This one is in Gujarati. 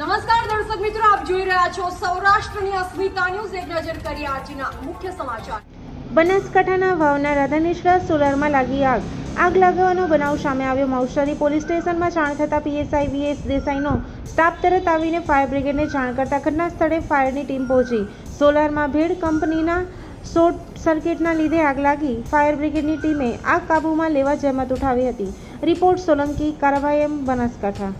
નમસ્કાર દર્શક મિત્રો, આપ જોઈ રહ્યા છો સૌરાષ્ટ્રની અસ્મિતા ન્યૂઝ. એક નજર કરીએ આજના મુખ્ય સમાચાર. બનાસકાંઠાના વાવના રાધાનેશ્વર સોલારમાં લાગી આગ. આગ લાગવાનો બનાવ સામે આવ્યો. માઉસરી પોલીસ સ્ટેશનમાં જાણ થતાં પીએસઆઈ વીએસ દેસાઈનો સ્ટાફ તરત આવીને ફાયર બ્રિગેડને જાણ કરતાં ઘટના સ્થળે ફાયરની ટીમ પહોંચી. સોલારમાં ભેડ કંપનીના શોર્ટ સર્કિટના લીધે આગ લાગી. ફાયર બ્રિગેડની ટીમે આગ કાબૂમાં લેવા જહેમત ઉઠાવી હતી. Report Solanki, Karabhai M, Banaskantha.